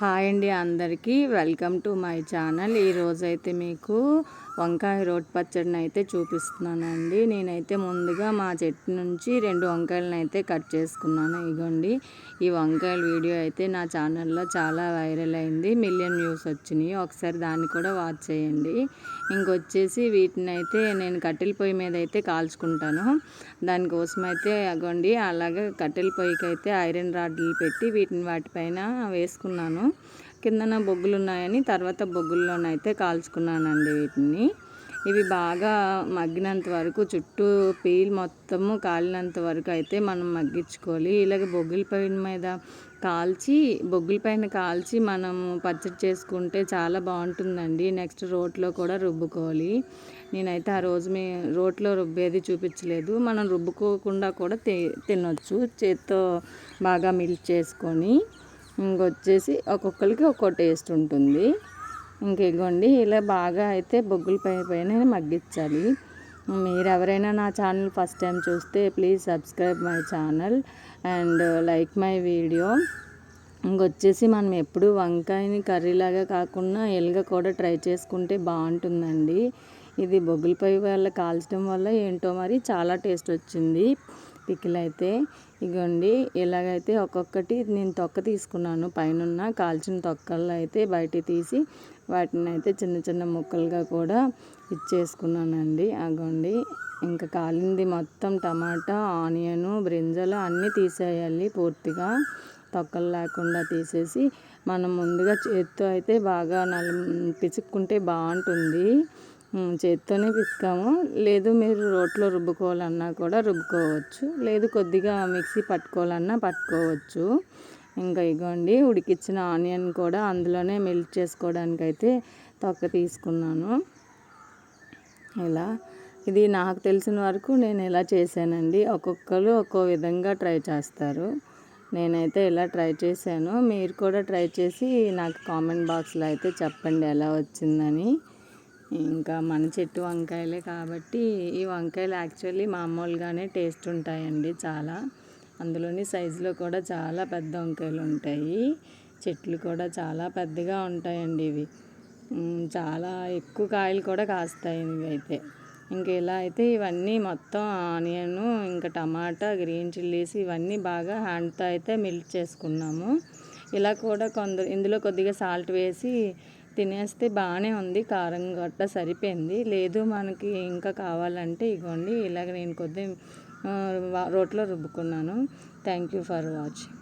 Hi అండి అందరికీ. Welcome to my channel. ఈరోజైతే మీకు వంకాయ రోట్ పచ్చడిని అయితే చూపిస్తున్నానండి. నేనైతే ముందుగా మా చెట్టు నుంచి రెండు వంకాయలను అయితే కట్ చేసుకున్నాను. ఇగోండి ఈ వంకాయల వీడియో అయితే నా ఛానల్లో చాలా వైరల్ అయింది. మిలియన్ వ్యూస్ వచ్చినాయి. ఒకసారి దాన్ని కూడా వాచ్ చేయండి. ఇంకొచ్చేసి వీటిని అయితే నేను కట్టెల పొయ్యి మీద అయితే కాల్చుకుంటాను. దానికోసం అయితే అగోండి అలాగే కట్టెల పొయ్యికి అయితే ఐరన్ రాడ్లు పెట్టి వీటిని వాటిపైన వేసుకున్నాను. కిందన బొగ్గులు ఉన్నాయని తర్వాత బొగ్గుల్లోనైతే కాల్చుకున్నానండి వీటిని. ఇవి బాగా మగ్గినంత వరకు చుట్టూ పీల్ మొత్తము కాలినంత వరకు అయితే మనం మగ్గించుకోవాలి. ఇలాగ బొగ్గుల పైన మీద కాల్చి బొగ్గుల పైన కాల్చి మనం పచ్చడి చేసుకుంటే చాలా బాగుంటుందండి. నెక్స్ట్ రోట్లో కూడా రుబ్బుకోవాలి. నేనైతే ఆ రోజు మీ రోట్లో రుబ్బేది చూపించలేదు. మనం రుబ్బుకోకుండా కూడా తినొచ్చు. చేత్తో బాగా మిల్క్ చేసుకొని. ఇంకొచ్చేసి ఒక్కొక్కరికి ఒక్కో టేస్ట్ ఉంటుంది. ఇంకెగోండి ఇలా బాగా అయితే బొగ్గుల పై పైన మగ్గించాలి మీరు ఎవరైనా నా ఛానల్ ఫస్ట్ టైం చూస్తే please subscribe my channel and like my video. ఇంకొచ్చేసి మనం ఎప్పుడు వంకాయని కర్రీలాగా కాకుండా ఎలుగ కూడా ట్రై చేసుకుంటే బాగుంటుందండి. ఇది బొగ్గులపై వల్ల కాల్చడం వల్ల ఏంటో మరి చాలా టేస్ట్ వచ్చింది. పికిల్ అయితే ఇగోండి ఇలాగైతే ఒక్కొక్కటి నేను తొక్క తీసుకున్నాను. పైన కాల్చిన తొక్కలు అయితే బయట తీసి వాటిని అయితే చిన్న చిన్న ముక్కలుగా కూడా ఇచ్చేసుకున్నానండి. అగోండి ఇంకా కాలింది మొత్తం టమాటా ఆనియను బ్రింజలు అన్నీ తీసేయాలి పూర్తిగా. తొక్కలు లేకుండా తీసేసి మనం ముందుగా చేత్తో అయితే బాగా నలు పిసుక్కుంటే బాగుంటుంది. చేత్తోనే పిసుకాము లేదు మీరు రోట్లో రుబ్బుకోవాలన్నా కూడా రుబ్బుకోవచ్చు. లేదు కొద్దిగా మిక్సీ పట్టుకోవాలన్నా పట్టుకోవచ్చు. ఇంకా ఇగోండి ఉడికిచ్చిన ఆనియన్ కూడా అందులోనే మెల్ట్ చేసుకోవడానికి అయితే తొక్క తీసుకున్నాను. ఇలా. ఇది నాకు తెలిసిన వరకు నేను ఇలా చేశానండి. ఒక్కొక్కరు ఒక్కో విధంగా ట్రై చేస్తారు. నేనైతే ఇలా ట్రై చేశాను. మీరు కూడా ట్రై చేసి నాకు కామెంట్ బాక్స్లో అయితే చెప్పండి ఎలా వచ్చిందని. ఇంకా మన చెట్టు వంకాయలే కాబట్టి ఈ వంకాయలు యాక్చువల్లీ మామూలుగానే టేస్ట్ ఉంటాయండి చాలా. అందులోని సైజులో కూడా చాలా పెద్ద వంకాయలు ఉంటాయి. చెట్లు కూడా చాలా పెద్దగా ఉంటాయండి ఇవి. చాలా ఎక్కువ కాయలు కూడా కాస్తాయి ఇవి అయితే. ఇంక ఇలా అయితే ఇవన్నీ మొత్తం ఆనియన్ ఇంకా టమాటా గ్రీన్ చిల్లీస్ ఇవన్నీ బాగా హ్యాండ్తో అయితే మిల్క్ చేసుకున్నాము. ఇలా కూడా కొందరు ఇందులో కొద్దిగా సాల్ట్ వేసి తినేస్తే బాగానే ఉంది కారం గట్ట సరిపోయింది. లేదు మనకి ఇంకా కావాలంటే ఇగోండి ఇలాగ నేను కొద్దిగా రోట్లో రుబ్బుకున్నాను. Thank you for watching.